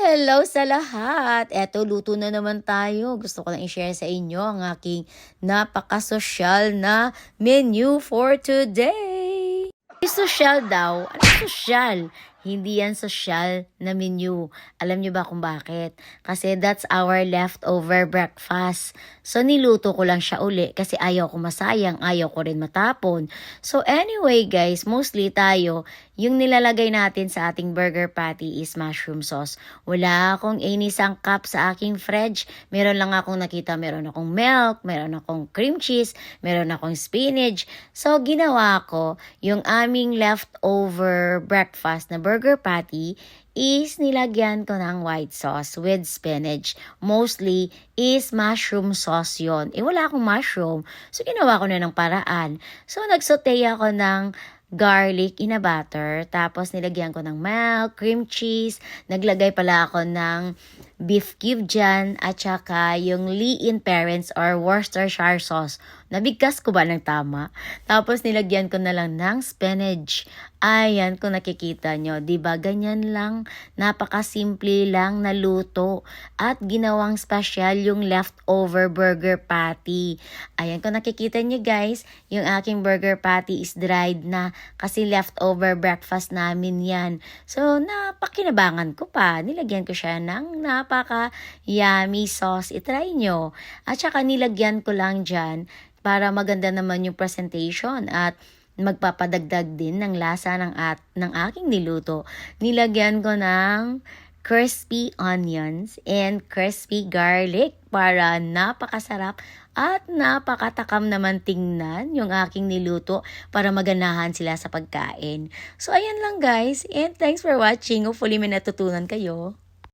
Hello sa lahat! Eto, luto na naman tayo. Gusto ko lang i-share sa inyo ang aking napakasosyal na menu for today. Sosyal daw. Ano sosyal? Hindi yan sosyal na menu. Alam niyo ba kung bakit? Kasi that's our leftover breakfast. So niluto ko lang siya uli kasi ayaw ko masayang, ayaw ko rin matapon. So anyway guys, mostly tayo, yung nilalagay natin sa ating burger patty is mushroom sauce. Wala akong inisang cup sa aking fridge. Meron lang akong nakita, meron akong milk, meron akong cream cheese, meron akong spinach. So ginawa ko yung aming leftover breakfast na burger patty is nilagyan ko ng white sauce with spinach. Mostly is mushroom sauce yon. Eh wala akong mushroom. So ginawa ko na ng paraan. So nagsote ako ng garlic in a butter. Tapos nilagyan ko ng milk, cream cheese. Naglagay pala ako ng beef cube dyan. At saka yung Lee-in Parents or Worcestershire sauce. Nabigkas ko ba ng tama? Tapos nilagyan ko na lang ng spinach. Ayan, kung nakikita nyo, di ba ganyan lang, napakasimple lang na luto at ginawang special yung leftover burger patty. Ayan, kung nakikita nyo guys, yung aking burger patty is dried na kasi leftover breakfast namin yan. So, napakinabangan ko pa. Nilagyan ko siya ng napaka yummy sauce. Itry nyo. At saka nilagyan ko lang dyan para maganda naman yung presentation at magpapadagdag din ng lasa ng, at, ng aking niluto. Nilagyan ko ng crispy onions and crispy garlic para napakasarap at napakatakam naman tingnan yung aking niluto para maganahan sila sa pagkain. So ayan lang guys and thanks for watching. Hopefully may natutunan kayo.